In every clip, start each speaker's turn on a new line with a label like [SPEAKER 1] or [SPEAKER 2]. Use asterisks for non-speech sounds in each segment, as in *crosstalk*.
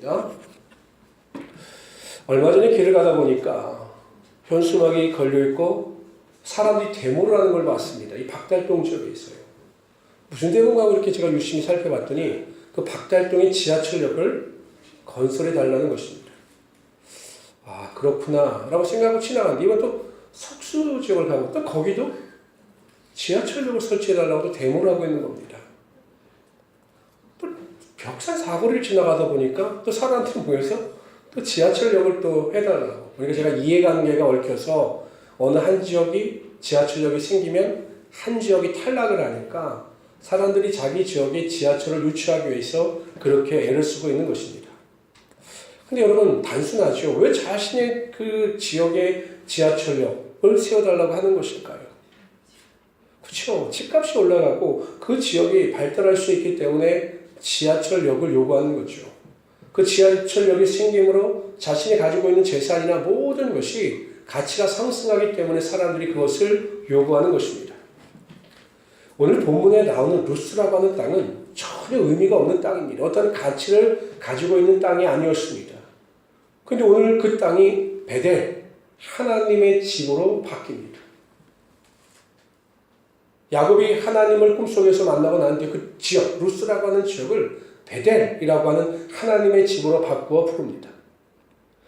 [SPEAKER 1] 있습니다. 얼마 전에 길을 가다 보니까 현수막이 걸려 있고 사람들이 데모를 하는 걸 봤습니다. 이 박달동 지역에 있어요. 무슨 데모인가 그렇게 제가 유심히 살펴봤더니 그 박달동의 지하철역을 건설해 달라는 것입니다. 아 그렇구나 라고 생각하고 지나갔는데 이번 또 석수 지역을 가고 또 거기도 지하철역을 설치해 달라고 또 데모를 하고 있는 겁니다. 또 벽산 사거리를 지나가다 보니까 또 사람들이 모여서 또 지하철역을 또 해달라고. 그러니까 제가 이해관계가 얽혀서 어느 한 지역이 지하철역이 생기면 한 지역이 탈락을 하니까 사람들이 자기 지역에 지하철을 유치하기 위해서 그렇게 애를 쓰고 있는 것입니다. 근데 여러분 단순하죠. 왜 자신의 그 지역에 지하철역을 세워달라고 하는 것일까요? 그렇죠. 집값이 올라가고 그 지역이 발달할 수 있기 때문에 지하철역을 요구하는 거죠. 그 지하철역이 생김으로 자신이 가지고 있는 재산이나 모든 것이 가치가 상승하기 때문에 사람들이 그것을 요구하는 것입니다. 오늘 본문에 나오는 루스라고 하는 땅은 전혀 의미가 없는 땅입니다. 어떤 가치를 가지고 있는 땅이 아니었습니다. 근데 오늘 그 땅이 베델, 하나님의 집으로 바뀝니다. 야곱이 하나님을 꿈속에서 만나고 난 뒤에 그 지역, 루스라고 하는 지역을 베델이라고 하는 하나님의 집으로 바꾸어 부릅니다.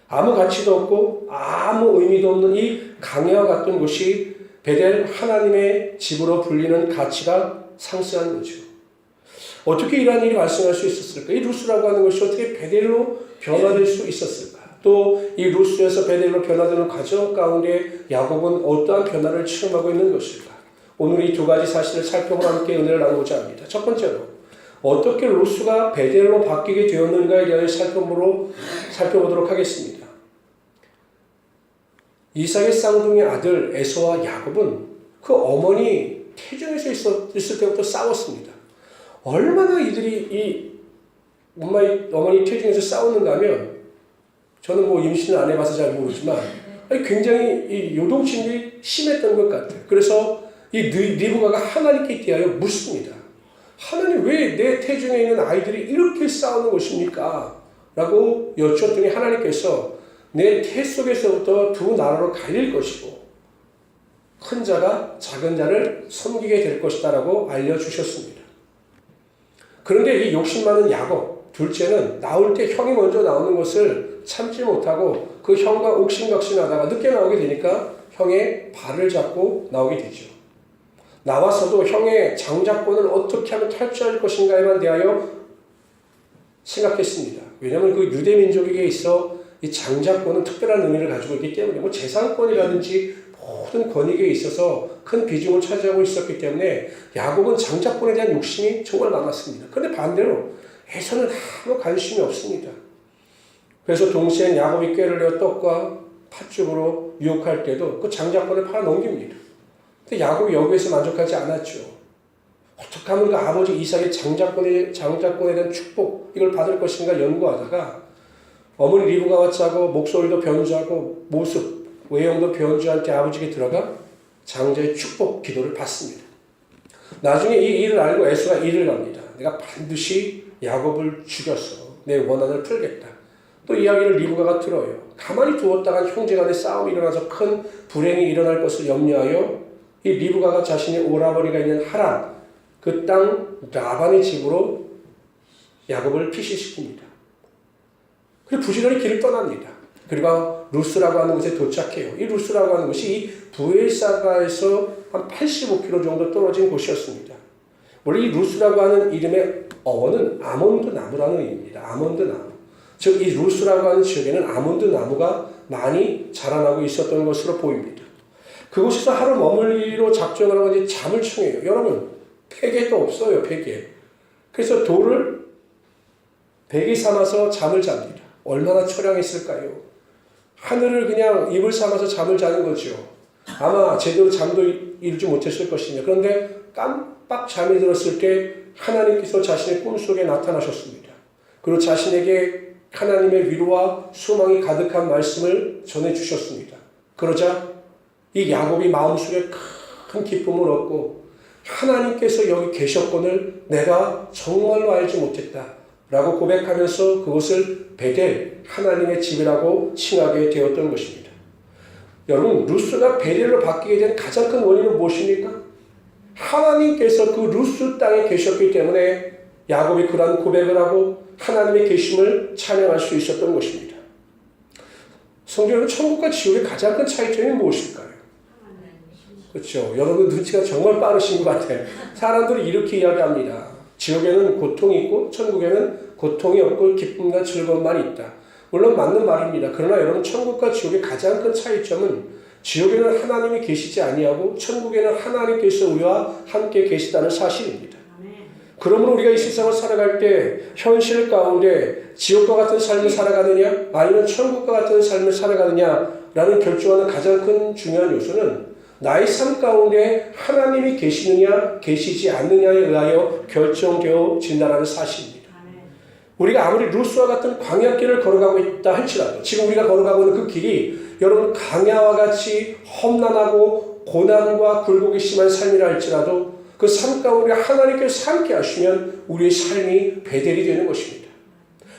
[SPEAKER 1] 아무 가치도 없고 아무 의미도 없는 이 강야와 같은 곳이 베델 하나님의 집으로 불리는 가치가 상승한 거죠. 어떻게 이러한 일이 발생할 수 있었을까? 이 루스라고 하는 것이 어떻게 베델로 변화될 수 있었을까? 또 이 루스에서 베델로 변화되는 과정 가운데 야곱은 어떠한 변화를 체험하고 있는 것일까? 오늘 이 두 가지 사실을 살펴보고 함께 은혜를 나누고자 합니다. 첫 번째로 어떻게 루스가 베델로 바뀌게 되었는가에 대해 살펴보로 살펴보도록 하겠습니다. 이삭의 쌍둥이 아들 에서와 야곱은 그 어머니 태중에서 있었, 있을 때부터 싸웠습니다. 얼마나 이들이 이 엄마의 어머니 태중에서 싸웠는가 하면 저는 뭐 임신을 안 해봐서 잘 모르지만 굉장히 이 요동침이 심했던 것 같아요. 그래서 이 리- 리브가가 하나님께 대하여 묻습니다. 하나님 왜 내 태중에 있는 아이들이 이렇게 싸우는 것입니까? 라고 여쭈었더니 하나님께서 내 태 속에서부터 두 나라로 갈릴 것이고 큰 자가 작은 자를 섬기게 될 것이다라고 알려주셨습니다. 그런데 이 욕심 많은 야곱 둘째는 나올 때 형이 먼저 나오는 것을 참지 못하고 그 형과 옥신각신하다가 늦게 나오게 되니까 형의 발을 잡고 나오게 되죠. 나와서도 형의 장자권을 어떻게 하면 탈취할 것인가에만 대하여 생각했습니다. 왜냐하면 그 유대 민족에게 있어 이 장자권은 특별한 의미를 가지고 있기 때문에 뭐 재산권이라든지 모든 권익에 있어서 큰 비중을 차지하고 있었기 때문에 야곱은 장자권에 대한 욕심이 정말 많았습니다. 그런데 반대로 에서는 아무 관심이 없습니다. 그래서 동생 야곱이 꾀를 내어 떡과 팥죽으로 유혹할 때도 그 장자권을 팔아 넘깁니다. 근데 야곱이 여기에서 만족하지 않았죠. 어떻게 하면 그 아버지 이삭의 장자권에, 장자권에 대한 축복, 이걸 받을 것인가 연구하다가 어머니 리브가와 짜고 목소리도 변주하고 모습, 외형도 변주할 때 아버지께 들어가 장자의 축복 기도를 받습니다. 나중에 이 일을 알고 에스가 일을 갑니다. 내가 반드시 야곱을 죽여서 내 원한을 풀겠다. 또 이야기를 리브가가 들어요. 가만히 두었다가 형제 간의 싸움이 일어나서 큰 불행이 일어날 것을 염려하여 이 리브가가 자신의 오라버니가 있는 하란 그 땅 라반의 집으로 야곱을 피시시킵니다. 그리고 부지런히 길을 떠납니다. 그리고 루스라고 하는 곳에 도착해요. 이 루스라고 하는 곳이 이 부엘사가에서 한 85km 정도 떨어진 곳이었습니다. 원래 이 루스라고 하는 이름의 어원은 아몬드 나무라는 의미입니다. 아몬드 나무. 즉, 이 루스라고 하는 지역에는 아몬드 나무가 많이 자라나고 있었던 것으로 보입니다. 그곳에서 하루 머물기로 작정을 하고 이제 잠을 청해요. 여러분, 베개도 없어요, 베개. 그래서 돌을 베개 삼아서 잠을 잡니다. 얼마나 처량했을까요? 하늘을 그냥 입을 삼아서 잠을 자는 거죠. 아마 제대로 잠도 이루지 못했을 것입니다. 그런데 깜빡 잠이 들었을 때 하나님께서 자신의 꿈속에 나타나셨습니다. 그리고 자신에게 하나님의 위로와 소망이 가득한 말씀을 전해주셨습니다. 그러자 이 야곱이 마음속에 큰 기쁨을 얻고 하나님께서 여기 계셨건을 내가 정말로 알지 못했다. 라고 고백하면서 그곳을 베델 하나님의 집이라고 칭하게 되었던 것입니다. 여러분 루스가 베델로 바뀌게 된 가장 큰 원인은 무엇입니까? 하나님께서 그 루스 땅에 계셨기 때문에 야곱이 그러한 고백을 하고 하나님의 계심을 찬양할 수 있었던 것입니다. 여러분 천국과 지옥의 가장 큰 차이점이 무엇일까요? 그렇죠. 여러분 눈치가 정말 빠르신 것 같아요. 사람들이 이렇게 이야기합니다. 지옥에는 고통이 있고 천국에는 고통이 없고 기쁨과 즐거움만 있다. 물론 맞는 말입니다. 그러나 여러분 천국과 지옥의 가장 큰 차이점은 지옥에는 하나님이 계시지 아니하고 천국에는 하나님께서 우리와 함께 계시다는 사실입니다. 그러므로 우리가 이 세상을 살아갈 때 현실 가운데 지옥과 같은 삶을 살아가느냐 아니면 천국과 같은 삶을 살아가느냐라는 결정하는 가장 큰 중요한 요소는 나의 삶 가운데 하나님이 계시느냐 계시지 않느냐에 의하여 결정되어진다는 사실입니다. 우리가 아무리 루스와 같은 광야길을 걸어가고 있다 할지라도 지금 우리가 걸어가고 있는 그 길이 여러분 강야와 같이 험난하고 고난과 굴곡이 심한 삶이라 할지라도 그 삶 가운데 하나님께서 함께 하시면 우리의 삶이 배델이 되는 것입니다.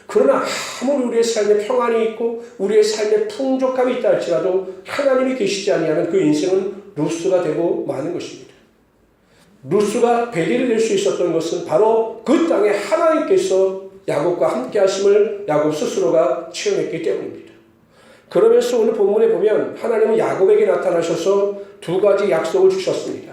[SPEAKER 1] 그러나 아무리 우리의 삶에 평안이 있고 우리의 삶에 풍족함이 있다 할지라도 하나님이 계시지 아니하면 그 인생은 루스가 되고 마는 것입니다. 루스가 베델이 될수 있었던 것은 바로 그 땅에 하나님께서 야곱과 함께 하심을 야곱 스스로가 체험했기 때문입니다. 그러면서 오늘 본문에 보면 하나님은 야곱에게 나타나셔서 두 가지 약속을 주셨습니다.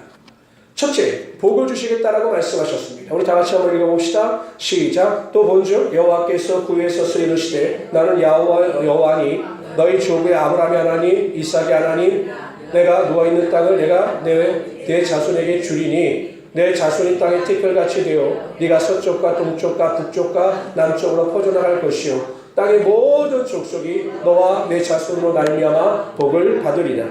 [SPEAKER 1] 첫째, 복을 주시겠다라고 말씀하셨습니다. 우리 다 같이 한번 읽어봅시다. 시작. 또 본즉 여호와께서 구에서 이르시되 나는 야호와 여호와니 너희 조부의 아브라함의 하나님, 이삭의 하나님, 내가 누워 있는 땅을 내가 내, 내 자손에게 주리니 내 자손이 땅에 티끌같이 되어 네가 서쪽과 동쪽과 북쪽과 남쪽으로 퍼져나갈 것이요 땅의 모든 족속이 너와 내 자손으로 말미암아 복을 받으리라.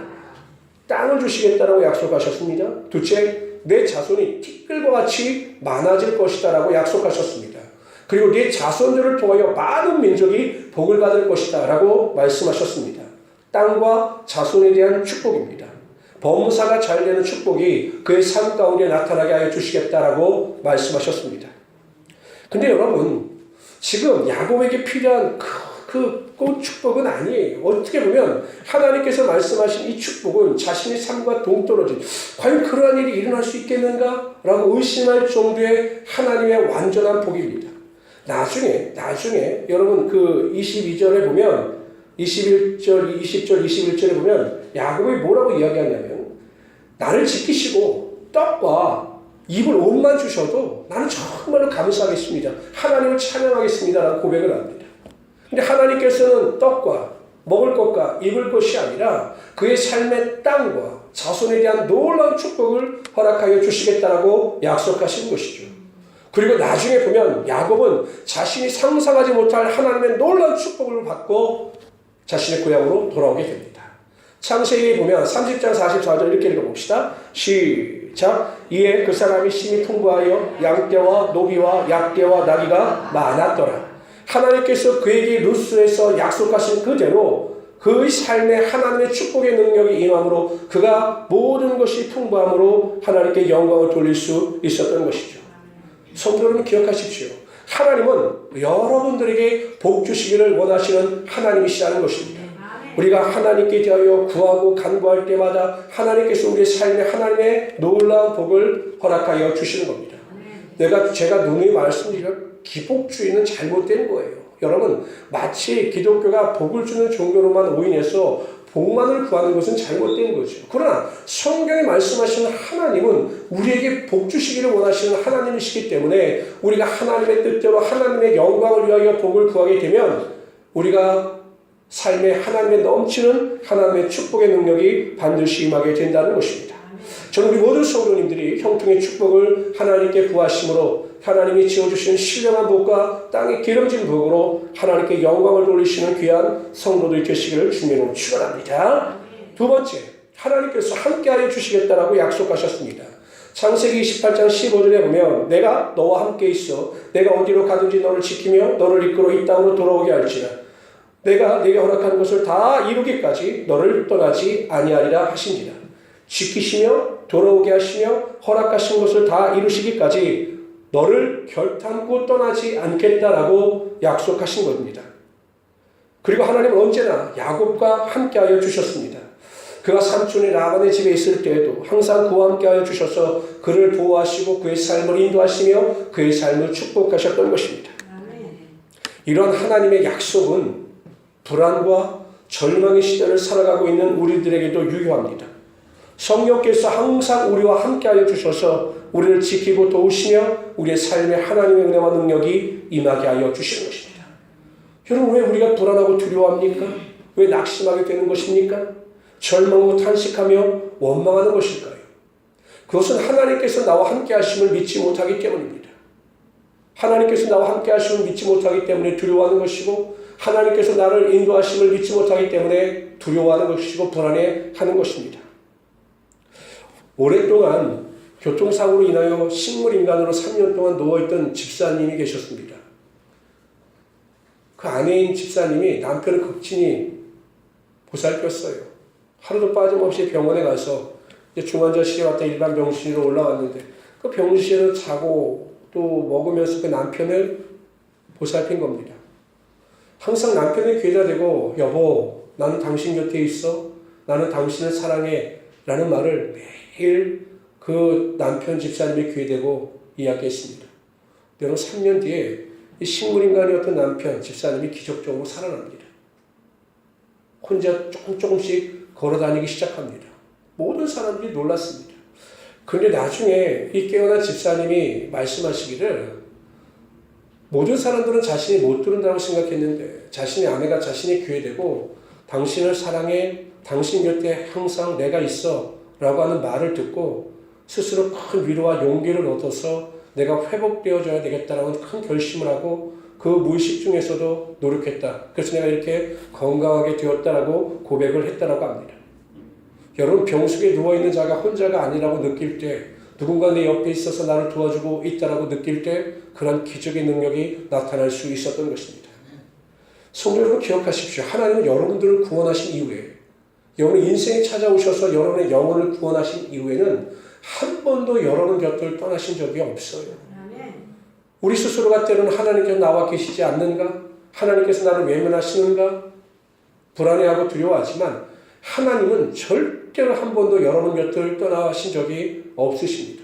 [SPEAKER 1] 땅을 주시겠다라고 약속하셨습니다. 둘째, 내 자손이 티끌과 같이 많아질 것이다라고 약속하셨습니다. 그리고 내 자손들을 통하여 많은 민족이 복을 받을 것이다라고 말씀하셨습니다. 땅과 자손에 대한 축복입니다. 범사가 잘 되는 축복이 그의 삶 가운데 나타나게 하여 주시겠다라고 말씀하셨습니다. 근데 여러분, 지금 야곱에게 필요한 그, 그, 그 축복은 아니에요. 어떻게 보면 하나님께서 말씀하신 이 축복은 자신의 삶과 동떨어진 과연 그러한 일이 일어날 수 있겠는가? 라고 의심할 정도의 하나님의 완전한 복입니다. 나중에, 나중에 여러분 그 22절에 보면 21절, 20절, 21절에 보면 야곱이 뭐라고 이야기하냐면 나를 지키시고 떡과 입을 옷만 주셔도 나는 정말로 감사하겠습니다. 하나님을 찬양하겠습니다. 라고 고백을 합니다. 근데 하나님께서는 떡과 먹을 것과 입을 것이 아니라 그의 삶의 땅과 자손에 대한 놀라운 축복을 허락하여 주시겠다라고 약속하신 것이죠. 그리고 나중에 보면 야곱은 자신이 상상하지 못할 하나님의 놀라운 축복을 받고 자신의 고향으로 돌아오게 됩니다. 창세기에 보면 30장 44절 이렇게 읽어봅시다. 시작. 이에 그 사람이 심히 풍부하여 양떼와 노비와 약떼와 나귀가 많았더라. 하나님께서 그에게 루스에서 약속하신 그대로 그의 삶에 하나님의 축복의 능력이 임함으로 그가 모든 것이 풍부함으로 하나님께 영광을 돌릴 수 있었던 것이죠. 성도 여러분 기억하십시오. 하나님은 여러분들에게 복 주시기를 원하시는 하나님이시라는 것입니다. 우리가 하나님께 대하여 구하고 간구할 때마다 하나님께서 우리의 삶에 하나님의 놀라운 복을 허락하여 주시는 겁니다. 내가 제가 누누이 말씀드리려 기복주의는 잘못된 거예요. 여러분 마치 기독교가 복을 주는 종교로만 오인해서 복만을 구하는 것은 잘못된 거죠. 그러나 성경에 말씀하시는 하나님은 우리에게 복 주시기를 원하시는 하나님이시기 때문에 우리가 하나님의 뜻대로 하나님의 영광을 위하여 복을 구하게 되면 우리가 삶에 하나님의 넘치는 하나님의 축복의 능력이 반드시 임하게 된다는 것입니다. 저는 우리 모든 성도님들이 형통의 축복을 하나님께 구하심으로 하나님이 지어주신 신령한 복과 땅의 기름진 복으로 하나님께 영광을 돌리시는 귀한 성도들 되시기를 주님으로 축원합니다. 두 번째, 하나님께서 함께하여 주시겠다라고 약속하셨습니다. 창세기 28장 15절에 보면 내가 너와 함께 있어 내가 어디로 가든지 너를 지키며 너를 이끌어 이 땅으로 돌아오게 할지라 내가 네게 허락한 것을 다 이루기까지 너를 떠나지 아니하리라 하신지라 지키시며 돌아오게 하시며 허락하신 것을 다 이루시기까지 너를 결탄코 떠나지 않겠다라고 약속하신 겁니다. 그리고 하나님은 언제나 야곱과 함께하여 주셨습니다. 그가 삼촌의 라반의 집에 있을 때에도 항상 그와 함께하여 주셔서 그를 보호하시고 그의 삶을 인도하시며 그의 삶을 축복하셨던 것입니다. 이런 하나님의 약속은 불안과 절망의 시대를 살아가고 있는 우리들에게도 유효합니다. 성령께서 항상 우리와 함께하여 주셔서 우리를 지키고 도우시며 우리의 삶에 하나님의 은혜와 능력이 임하게 하여 주시는 것입니다. 여러분 왜 우리가 불안하고 두려워합니까? 왜 낙심하게 되는 것입니까? 절망하고 탄식하며 원망하는 것일까요? 그것은 하나님께서 나와 함께 하심을 믿지 못하기 때문입니다. 하나님께서 나와 함께 하심을 믿지 못하기 때문에 두려워하는 것이고 하나님께서 나를 인도하심을 믿지 못하기 때문에 두려워하는 것이고 불안해하는 것입니다. 오랫동안 교통사고로 인하여 식물인간으로 3년 동안 누워있던 집사님이 계셨습니다. 그 아내인 집사님이 남편을 극진히 보살폈어요. 하루도 빠짐없이 병원에 가서 이제 중환자실에 왔다 일반 병실로 올라왔는데 그 병실에서 자고 또 먹으면서 그 남편을 보살핀 겁니다. 항상 남편의 귀에다 대고 여보 나는 당신 곁에 있어 나는 당신을 사랑해 라는 말을 매일 그 남편 집사님의 귀에 대고 이야기했습니다. 여러분 3년 뒤에 이 식물인간이었던 남편 집사님이 기적적으로 살아납니다. 혼자 조금 조금씩 걸어다니기 시작합니다. 모든 사람들이 놀랐습니다. 그런데 나중에 이 깨어난 집사님이 말씀하시기를 모든 사람들은 자신이 못 들은다고 생각했는데 자신의 아내가 자신의 귀에 대고 당신을 사랑해 당신 곁에 항상 내가 있어 라고 하는 말을 듣고 스스로 큰 위로와 용기를 얻어서 내가 회복되어져야 되겠다라는 큰 결심을 하고 그 무의식 중에서도 노력했다. 그래서 내가 이렇게 건강하게 되었다라고 고백을 했다라고 합니다. 여러분 병숙에 누워 있는 자가 혼자가 아니라고 느낄 때 누군가 내 옆에 있어서 나를 도와주고 있다라고 느낄 때 그런 기적의 능력이 나타날 수 있었던 것입니다. 성도 여러분 기억하십시오. 하나님은 여러분들을 구원하신 이후에 여러분 인생에 찾아오셔서 여러분의 영혼을 구원하신 이후에는 한 번도 여러분 곁을 떠나신 적이 없어요. 우리 스스로가 때로는 하나님께서 나와 계시지 않는가? 하나님께서 나를 외면하시는가? 불안해하고 두려워하지만 하나님은 절대로 한 번도 여러분 곁을 떠나신 적이 없으십니다.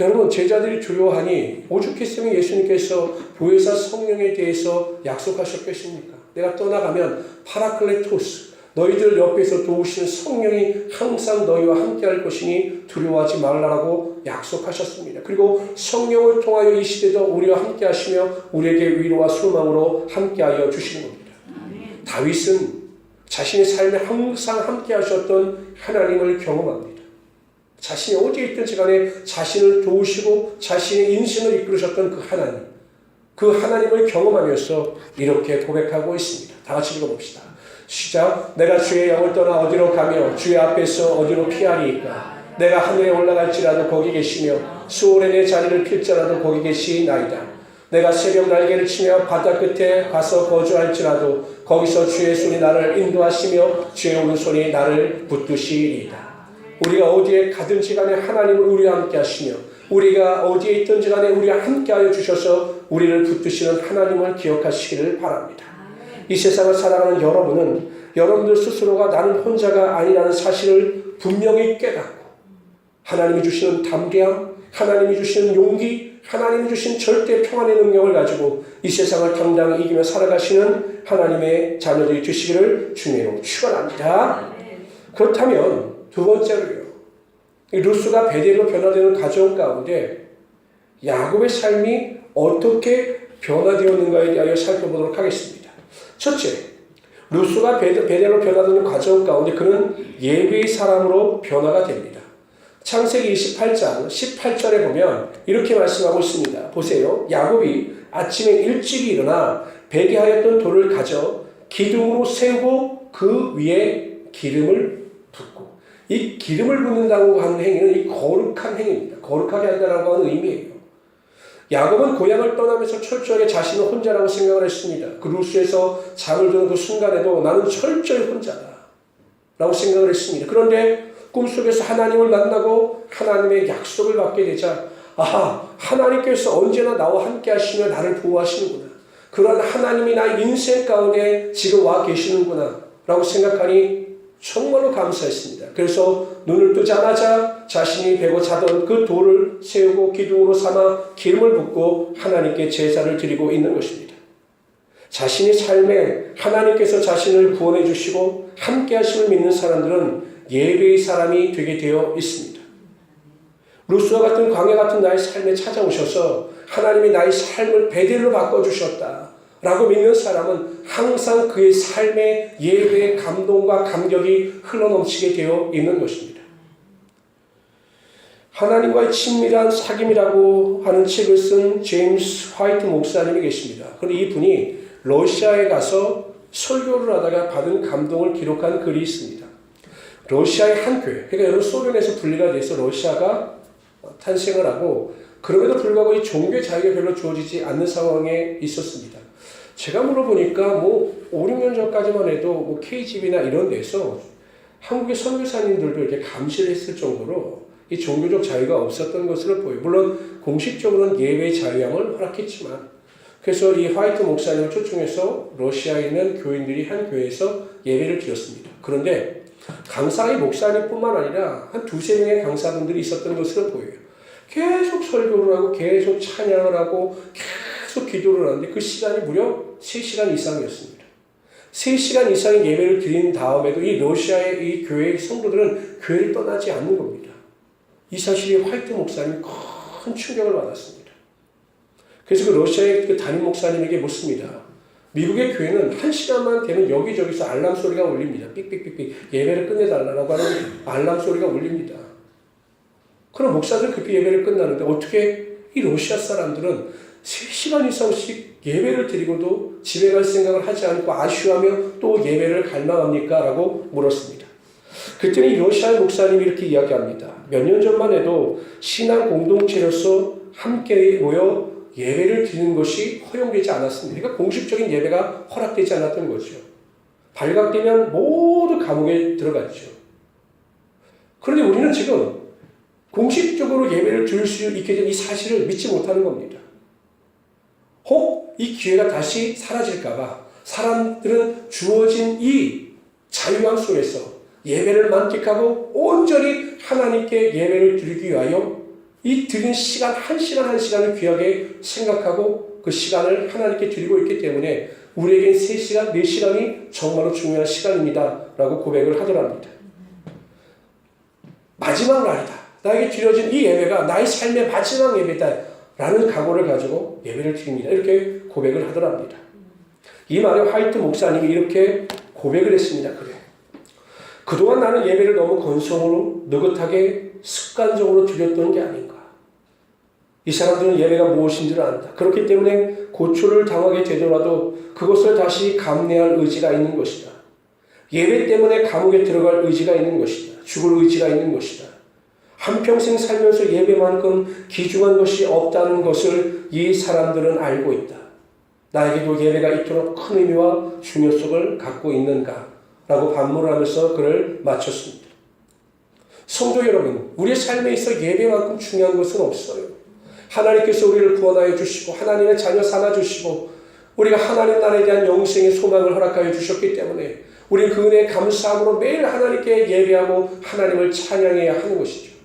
[SPEAKER 1] 여러분 제자들이 두려워하니 오죽했으면 예수님께서 보혜사 성령에 대해서 약속하셨겠습니까? 내가 떠나가면 파라클레토스 너희들 옆에서 도우시는 성령이 항상 너희와 함께할 것이니 두려워하지 말라라고 약속하셨습니다. 그리고 성령을 통하여 이 시대도 우리와 함께하시며 우리에게 위로와 소망으로 함께하여 주시는 겁니다. 다윗은 자신의 삶에 항상 함께하셨던 하나님을 경험합니다. 자신이 어디에 있든지 간에 자신을 도우시고 자신의 인생을 이끌으셨던 그 하나님, 그 하나님을 경험하면서 이렇게 고백하고 있습니다. 다 같이 읽어봅시다. 시작. 내가 주의 영을 떠나 어디로 가며 주의 앞에서 어디로 피하리이까. 내가 하늘에 올라갈지라도 거기 계시며 수월에 내 자리를 필지라도 거기 계시나이다. 내가 새벽 날개를 치며 바다 끝에 가서 거주할지라도 거기서 주의 손이 나를 인도하시며 주의 오른손이 나를 붙드시리이다. 우리가 어디에 가든지 간에 하나님을 우리와 함께 하시며 우리가 어디에 있든지 간에 우리와 함께 하여 주셔서 우리를 붙드시는 하나님을 기억하시기를 바랍니다. 이 세상을 살아가는 여러분은 여러분들 스스로가 나는 혼자가 아니라는 사실을 분명히 깨닫고 하나님이 주시는 담대함, 하나님이 주시는 용기, 하나님이 주신 절대 평안의 능력을 가지고 이 세상을 당당히 이기며 살아가시는 하나님의 자녀들이 되시기를 주님으로 축원합니다. 그렇다면 두 번째로요. 이 루스가 베델로 변화되는 과정 가운데 야곱의 삶이 어떻게 변화되었는가에 대하여 살펴보도록 하겠습니다. 첫째, 루스가 베델로 변화되는 과정 가운데 그는 예배의 사람으로 변화가 됩니다. 창세기 28장 18절에 보면 이렇게 말씀하고 있습니다. 보세요. 야곱이 아침에 일찍 일어나 베개하였던 돌을 가져 기둥으로 세우고 그 위에 기름을 붓고 이 기름을 붓는다고 하는 행위는 이 거룩한 행위입니다. 거룩하게 한다라고 하는 의미예요. 야곱은 고향을 떠나면서 철저하게 자신은 혼자라고 생각을 했습니다. 그 루스에서 잠을 드는 그 순간에도 나는 철저히 혼자다. 라고 생각을 했습니다. 그런데 꿈속에서 하나님을 만나고 하나님의 약속을 받게 되자 아, 하나님께서 언제나 나와 함께 하시며 나를 보호하시는구나. 그런 하나님이 나의 인생 가운데 지금 와 계시는구나. 라고 생각하니 정말로 감사했습니다. 그래서 눈을 뜨자마자 자신이 베고 자던 그 돌을 세우고 기둥으로 삼아 기름을 붓고 하나님께 제사를 드리고 있는 것입니다. 자신의 삶에 하나님께서 자신을 구원해 주시고 함께 하심을 믿는 사람들은 예배의 사람이 되게 되어 있습니다. 루스와 같은 광야 같은 나의 삶에 찾아오셔서 하나님이 나의 삶을 베델로 바꿔 주셨다. 라고 믿는 사람은 항상 그의 삶에 예배의 감동과 감격이 흘러넘치게 되어 있는 것입니다. 하나님과의 친밀한 사귐이라고 하는 책을 쓴 제임스 화이트 목사님이 계십니다. 그런데 이분이 러시아에 가서 설교를 하다가 받은 감동을 기록한 글이 있습니다. 러시아의 한 교회, 그러니까 여러분 소련에서 분리가 돼서 러시아가 탄생을 하고 그럼에도 불구하고 이 종교 자유가 별로 주어지지 않는 상황에 있었습니다. 제가 물어보니까 뭐 5, 6년 전까지만 해도 뭐 KGB나 이런 데서 한국의 선교사님들도 이렇게 감시를 했을 정도로 이 종교적 자유가 없었던 것으로 보여요. 물론 공식적으로는 예배 자유함을 허락했지만 그래서 이 화이트 목사님을 초청해서 러시아에 있는 교인들이 한 교회에서 예배를 드렸습니다. 그런데 강사의 목사님뿐만 아니라 한 두세 명의 강사분들이 있었던 것으로 보여요. 계속 설교를 하고 계속 찬양을 하고 계속 기도를 하는데 그 시간이 무려 3시간 이상이었습니다. 3시간 이상의 예배를 드린 다음에도 이 러시아의 이 교회의 성도들은 교회를 떠나지 않는 겁니다. 이 사실이 화이트 목사님이 큰 충격을 받았습니다. 그래서 그 러시아의 그 담임 목사님에게 묻습니다. 미국의 교회는 한 시간만 되면 여기저기서 알람 소리가 울립니다. 삑삑삑삑 예배를 끝내달라고 하는 알람 소리가 울립니다. 그럼 목사들 급히 예배를 끝나는데 어떻게 이 러시아 사람들은 3시간 이상씩 예배를 드리고도 집에 갈 생각을 하지 않고 아쉬워하며 또 예배를 갈망합니까? 라고 물었습니다. 그때는 이 러시아 목사님이 이렇게 이야기합니다. 몇 년 전만 해도 신앙 공동체로서 함께 모여 예배를 드리는 것이 허용되지 않았습니다. 그러니까 공식적인 예배가 허락되지 않았던 거죠. 발각되면 모두 감옥에 들어갔죠. 그런데 우리는 지금 공식적으로 예배를 드릴 수 있게 된 이 사실을 믿지 못하는 겁니다. 혹 이 기회가 다시 사라질까봐 사람들은 주어진 이 자유함 속에서 예배를 만끽하고 온전히 하나님께 예배를 드리기 위하여 이 드린 시간 한 시간 한 시간을 귀하게 생각하고 그 시간을 하나님께 드리고 있기 때문에 우리에겐 3시간, 4시간이 정말로 중요한 시간입니다. 라고 고백을 하더랍니다. 마지막 날이다. 나에게 드려진 이 예배가 나의 삶의 마지막 예배다. 라는 각오를 가지고 예배를 드립니다. 이렇게 고백을 하더랍니다. 이 말에 화이트 목사님이 이렇게 고백을 했습니다. 그래. 그동안 나는 예배를 너무 건성으로 느긋하게 습관적으로 드렸던 게 아닌가. 이 사람들은 예배가 무엇인지를 안다. 그렇기 때문에 고초를 당하게 되더라도 그것을 다시 감내할 의지가 있는 것이다. 예배 때문에 감옥에 들어갈 의지가 있는 것이다. 죽을 의지가 있는 것이다. 한평생 살면서 예배만큼 귀중한 것이 없다는 것을 이 사람들은 알고 있다. 나에게도 예배가 이토록 큰 의미와 중요성을 갖고 있는가? 라고 반문을 하면서 글을 마쳤습니다. 성도 여러분, 우리의 삶에 있어 예배만큼 중요한 것은 없어요. 하나님께서 우리를 구원하여 주시고, 하나님의 자녀 삼아 주시고, 우리가 하나님 나라에 대한 영생의 소망을 허락하여 주셨기 때문에, 우리는 그 은혜에 감사함으로 매일 하나님께 예배하고 하나님을 찬양해야 하는 것이죠.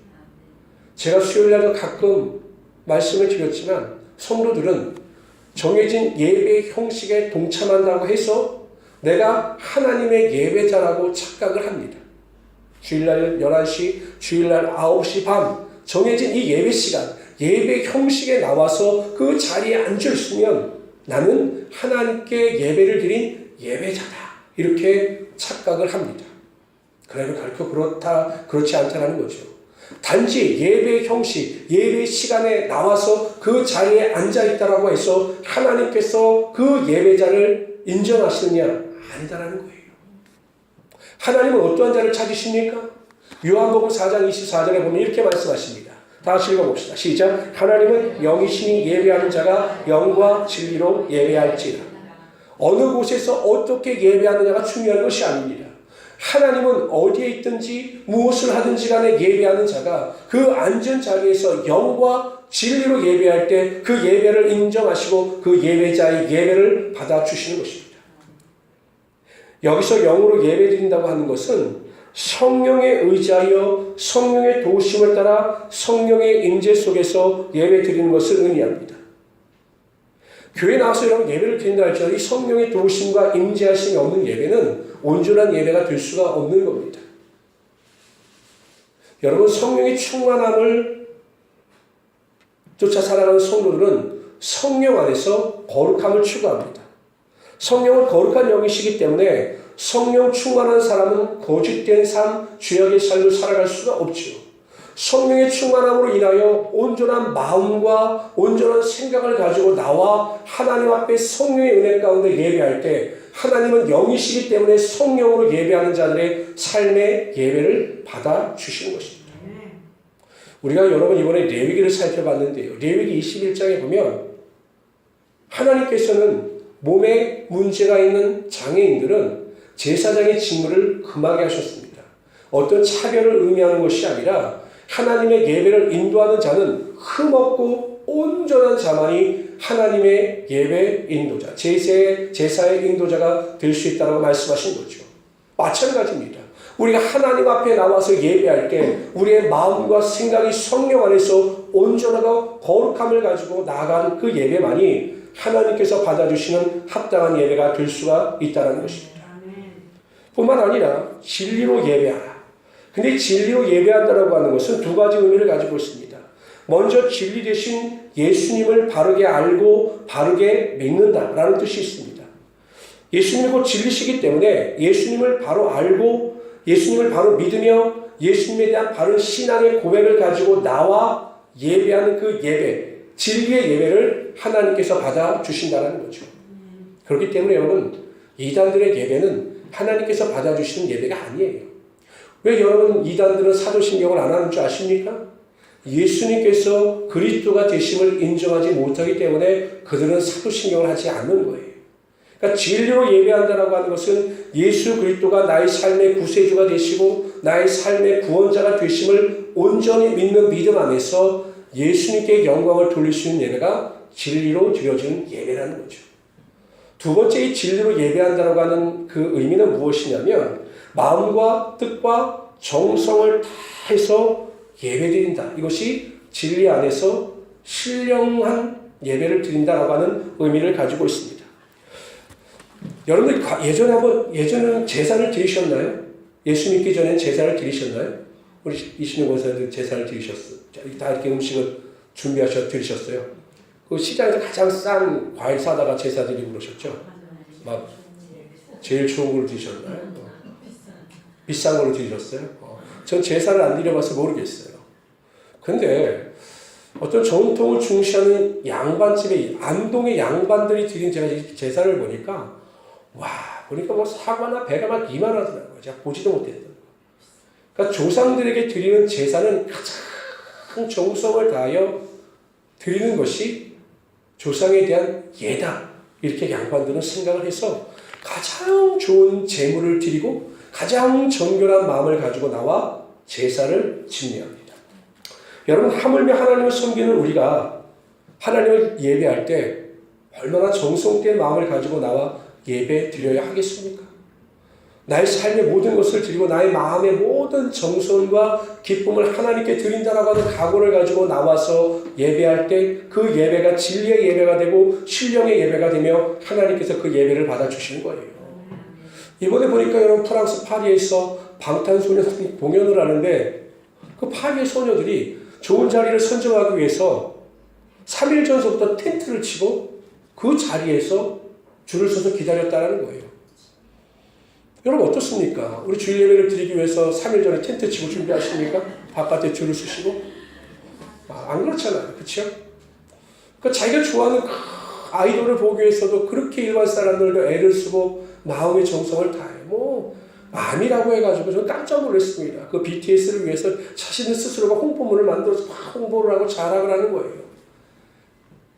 [SPEAKER 1] 제가 수요일 날도 가끔 말씀을 드렸지만, 성도들은 정해진 예배 형식에 동참한다고 해서 내가 하나님의 예배자라고 착각을 합니다. 주일날 11시, 주일날 9시 반 정해진 이 예배 시간, 예배 형식에 나와서 그 자리에 앉아있으면 나는 하나님께 예배를 드린 예배자다. 이렇게 착각을 합니다. 그러면 결코 그렇다, 그렇지 않다는 거죠. 단지 예배 형식, 예배 시간에 나와서 그 자리에 앉아 있다라고 해서 하나님께서 그 예배자를 인정하시느냐? 아니다라는 거예요. 하나님은 어떠한 자를 찾으십니까? 요한복음 4장 24절에 보면 이렇게 말씀하십니다. 다 같이 읽어봅시다. 시작. 하나님은 영이시니 예배하는 자가 영과 진리로 예배할지라. 어느 곳에서 어떻게 예배하느냐가 중요한 것이 아닙니다. 하나님은 어디에 있든지 무엇을 하든지 간에 예배하는 자가 그 앉은 자리에서 영과 진리로 예배할 때 그 예배를 인정하시고 그 예배자의 예배를 받아주시는 것입니다. 여기서 영으로 예배 드린다고 하는 것은 성령에 의지하여 성령의 도우심을 따라 성령의 임재 속에서 예배 드리는 것을 의미합니다. 교회 나와서 여러분 예배를 드린다 할지라도 이 성령의 도우심과 임재하심이 없는 예배는 온전한 예배가 될 수가 없는 겁니다. 여러분 성령의 충만함을 쫓아 살아가는 성도들은 성령 안에서 거룩함을 추구합니다. 성령을 거룩한 영이시기 때문에 성령 충만한 사람은 거짓된 삶, 죄악의 삶을 살아갈 수가 없죠. 성령의 충만함으로 인하여 온전한 마음과 온전한 생각을 가지고 나와 하나님 앞에 성령의 은혜 가운데 예배할 때 하나님은 영이시기 때문에 성령으로 예배하는 자들의 삶의 예배를 받아 주시는 것입니다. 우리가 여러분 이번에 레위기를 살펴봤는데요. 레위기 21장에 보면 하나님께서는 몸에 문제가 있는 장애인들은 제사장의 직무를 금하게 하셨습니다. 어떤 차별을 의미하는 것이 아니라 하나님의 예배를 인도하는 자는 흠없고 온전한 자만이 하나님의 예배 인도자, 제세, 제사의 인도자가 될 수 있다고 말씀하신 거죠. 마찬가지입니다. 우리가 하나님 앞에 나와서 예배할 때 우리의 마음과 생각이 성령 안에서 온전하고 거룩함을 가지고 나아가는 그 예배만이 하나님께서 받아주시는 합당한 예배가 될 수가 있다는 것입니다. 뿐만 아니라 진리로 예배하라. 근데 진리로 예배한다라고 하는 것은 두 가지 의미를 가지고 있습니다. 먼저 진리 대신 예수님을 바르게 알고 바르게 믿는다라는 뜻이 있습니다. 예수님이 곧 진리시기 때문에 예수님을 바로 알고 예수님을 바로 믿으며 예수님에 대한 바른 신앙의 고백을 가지고 나와 예배하는 그 예배, 진리의 예배를 하나님께서 받아 주신다는 거죠. 그렇기 때문에 여러분, 이단들의 예배는 하나님께서 받아 주시는 예배가 아니에요. 왜 여러분 이단들은 사도신경을 안 하는 줄 아십니까? 예수님께서 그리스도가 되심을 인정하지 못하기 때문에 그들은 사도신경을 하지 않는 거예요. 그러니까 진리로 예배한다라고 하는 것은 예수 그리스도가 나의 삶의 구세주가 되시고 나의 삶의 구원자가 되심을 온전히 믿는 믿음 안에서 예수님께 영광을 돌릴 수 있는 예배가 진리로 드려지는 예배라는 거죠. 두 번째 이 진리로 예배한다라고 하는 그 의미는 무엇이냐면 마음과 뜻과 정성을 다해서 예배드린다. 이것이 진리 안에서 신령한 예배를 드린다라고 하는 의미를 가지고 있습니다. 여러분들 예전에 한번 예전에는 제사를 드리셨나요? 예수 믿기 전에 제사를 드리셨나요? 우리 이신영 권사님들 제사를 드리셨어요. 다 이렇게 음식을 준비하셔 드리셨어요. 그 시장에서 가장 싼 과일 사다가 제사 드리고 그러셨죠? 막 제일 좋은 걸 드셨나요? 비싼 걸로 드리셨어요? 어. 전 제사를 안 드려봐서 모르겠어요. 근데 어떤 정통을 중시하는 양반집에 안동의 양반들이 드린 제가 제사를 보니까 와 보니까 뭐 사과나 배가 막 이만하더라고요. 제가 보지도 못했던. 그러니까 조상들에게 드리는 제사는 가장 정성을 다하여 드리는 것이 조상에 대한 예다. 이렇게 양반들은 생각을 해서 가장 좋은 제물을 드리고 가장 정결한 마음을 가지고 나와 제사를 집례합니다. 여러분 하물며 하나님을 섬기는 우리가 하나님을 예배할 때 얼마나 정성된 마음을 가지고 나와 예배 드려야 하겠습니까? 나의 삶의 모든 것을 드리고 나의 마음의 모든 정성과 기쁨을 하나님께 드린다라고 하는 각오를 가지고 나와서 예배할 때 그 예배가 진리의 예배가 되고 신령의 예배가 되며 하나님께서 그 예배를 받아주시는 거예요. 이번에 보니까 여러분 프랑스 파리에서 방탄소년단이 공연을 하는데 그 파리의 소녀들이 좋은 자리를 선정하기 위해서 3일 전서부터 텐트를 치고 그 자리에서 줄을 서서 기다렸다는 거예요. 여러분 어떻습니까? 우리 주일 예배를 드리기 위해서 3일 전에 텐트 치고 준비하십니까? 바깥에 줄을 서시고? 아, 안 그렇잖아요. 그렇죠? 그 자기가 좋아하는 그 아이돌을 보기 위해서도 그렇게 일반 사람들도 애를 쓰고 마음의 정성을 다해. 뭐 암이라고 해가지고 저는 깜짝 놀랐습니다. 그 BTS를 위해서 자신들 스스로가 홍보물을 만들어서 막 홍보를 하고 자랑을 하는 거예요.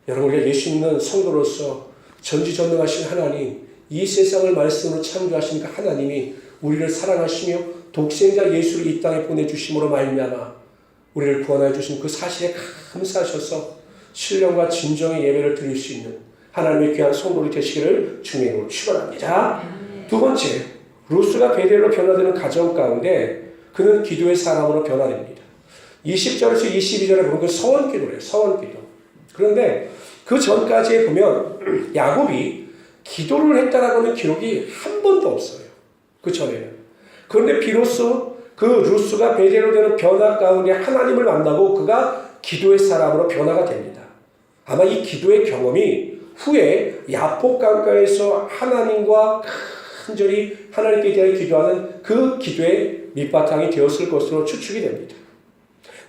[SPEAKER 1] 여러분 우리가 예수 믿는 성도로서 전지전능하신 하나님 이 세상을 말씀으로 창조하신 그 하나님이 우리를 사랑하시며 독생자 예수를 이 땅에 보내주심으로 말미암아 우리를 구원해 주신 그 사실에 감사하셔서 신령과 진정의 예배를 드릴 수 있는 하나님의 귀한 성도이 되시기를 주님으로 축원합니다. 두 번째, 루스가 베델로 변화되는 가정 가운데 그는 기도의 사람으로 변화됩니다. 20절에서 22절에 보면 그 서원 기도래요. 서원 기도. 그런데 그 전까지에 보면 *clears throat* 야곱이 기도를 했다라고는 기록이 한 번도 없어요. 그 전에는. 그런데 비로소 그 루스가 베델로 되는 변화 가운데 하나님을 만나고 그가 기도의 사람으로 변화가 됩니다. 아마 이 기도의 경험이 후에 야폭 강가에서 하나님과 간절히 하나님께 대해 기도하는 그 기도의 밑바탕이 되었을 것으로 추측이 됩니다.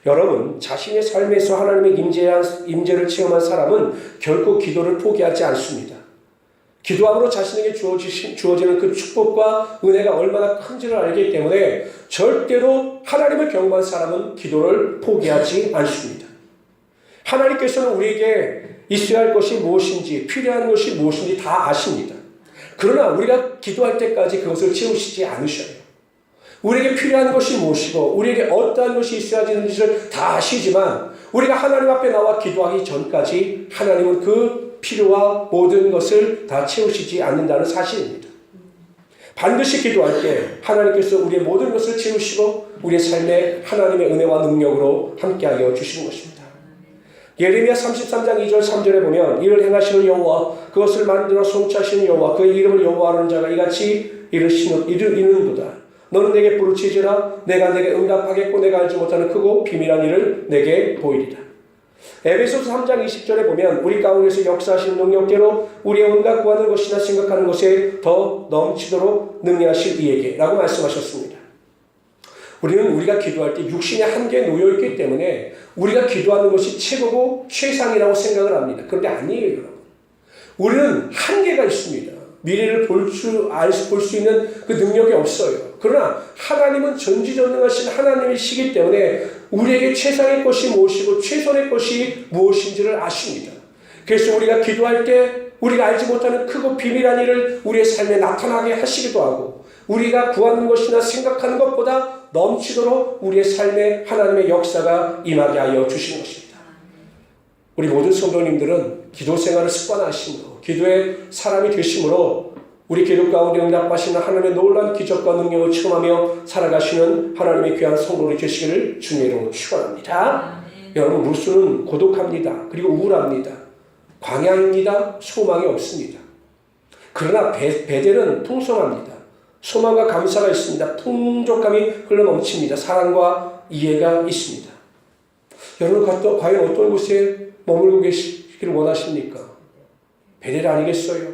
[SPEAKER 1] 여러분, 자신의 삶에서 하나님의 임재한, 임재를 체험한 사람은 결코 기도를 포기하지 않습니다. 기도함으로 자신에게 주어지신, 주어지는 그 축복과 은혜가 얼마나 큰지를 알기 때문에 절대로 하나님을 경험한 사람은 기도를 포기하지 않습니다. 하나님께서는 우리에게 있어야 할 것이 무엇인지, 필요한 것이 무엇인지 다 아십니다. 그러나 우리가 기도할 때까지 그것을 채우시지 않으셔요. 우리에게 필요한 것이 무엇이고, 우리에게 어떠한 것이 있어야 되는지를 다 아시지만, 우리가 하나님 앞에 나와 기도하기 전까지 하나님은 그 필요와 모든 것을 다 채우시지 않는다는 사실입니다. 반드시 기도할 때 하나님께서 우리의 모든 것을 채우시고 우리의 삶에 하나님의 은혜와 능력으로 함께하여 주시는 것입니다. 예레미야 33장 2절 3절에 보면 이를 행하시는 여호와 그것을 만들어 송차시는 여호와 그의 이름을 여호와하는 자가 이같이 이르시는 이르 이는도다. 너는 내게 부르짖으라 내가 내게 응답하겠고 내가 알지 못하는 크고 비밀한 일을 내게 보이리라. 에베소서 3장 20절에 보면 우리 가운데서 역사하시는 능력대로 우리의 온갖 구하는 것이나 생각하는 것에 더 넘치도록 능력하실 이에게 라고 말씀하셨습니다. 우리는 우리가 기도할 때 육신의 한계에 놓여 있기 때문에 우리가 기도하는 것이 최고고 최상이라고 생각을 합니다. 그런데 아니에요, 여러분. 우리는 한계가 있습니다. 미래를 볼 수, 알 수, 있는 그 능력이 없어요. 그러나 하나님은 전지전능하신 하나님이시기 때문에 우리에게 최상의 것이 무엇이고 최선의 것이 무엇인지를 아십니다. 그래서 우리가 기도할 때 우리가 알지 못하는 크고 비밀한 일을 우리의 삶에 나타나게 하시기도 하고 우리가 구하는 것이나 생각하는 것보다 넘치도록 우리의 삶에 하나님의 역사가 임하게 하여 주시는 것입니다. 우리 모든 성도님들은 기도 생활을 습관하심으로 기도의 사람이 되심으로 우리 기도 가운데 응답하시는 하나님의 놀라운 기적과 능력을 체험하며 살아가시는 하나님의 귀한 성도를 되시기를 주님으로 축원합니다. 여러분 루스는 고독합니다. 그리고 우울합니다. 광야입니다. 소망이 없습니다. 그러나 베, 베델은 풍성합니다. 소망과 감사가 있습니다. 풍족함이 흘러넘칩니다. 사랑과 이해가 있습니다. 여러분 과연 어떤 곳에 머물고 계시기를 원하십니까? 베델 아니겠어요?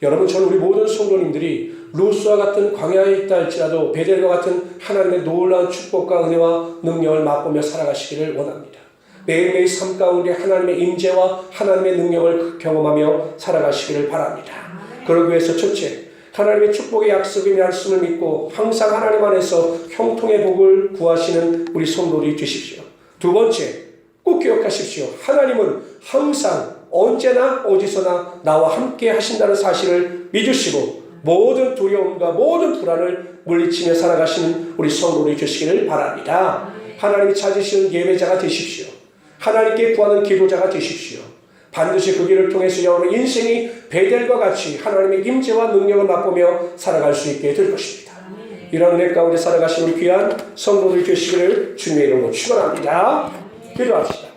[SPEAKER 1] 여러분 저는 우리 모든 성도님들이 루스와 같은 광야에 있다 할지라도 베델과 같은 하나님의 놀라운 축복과 은혜와 능력을 맛보며 살아가시기를 원합니다. 매일매일 삶 가운데 하나님의 임재와 하나님의 능력을 경험하며 살아가시기를 바랍니다. 그러기 위해서 첫째, 하나님의 축복의 약속의 말씀을 믿고 항상 하나님 안에서 형통의 복을 구하시는 우리 성도들이 되십시오. 두 번째, 꼭 기억하십시오. 하나님은 항상 언제나 어디서나 나와 함께 하신다는 사실을 믿으시고 모든 두려움과 모든 불안을 물리치며 살아가시는 우리 성도들이 되시기를 바랍니다. 하나님이 찾으시는 예배자가 되십시오. 하나님께 구하는 기도자가 되십시오. 반드시 그 길을 통해서 여러분 인생이 베델과 같이 하나님의 임재와 능력을 맛보며 살아갈 수 있게 될 것입니다. 이런 은혜 가운데 살아가신 우리 귀한 성도들이 되시기를 주님의 이름으로 축원합니다. 기도합시다.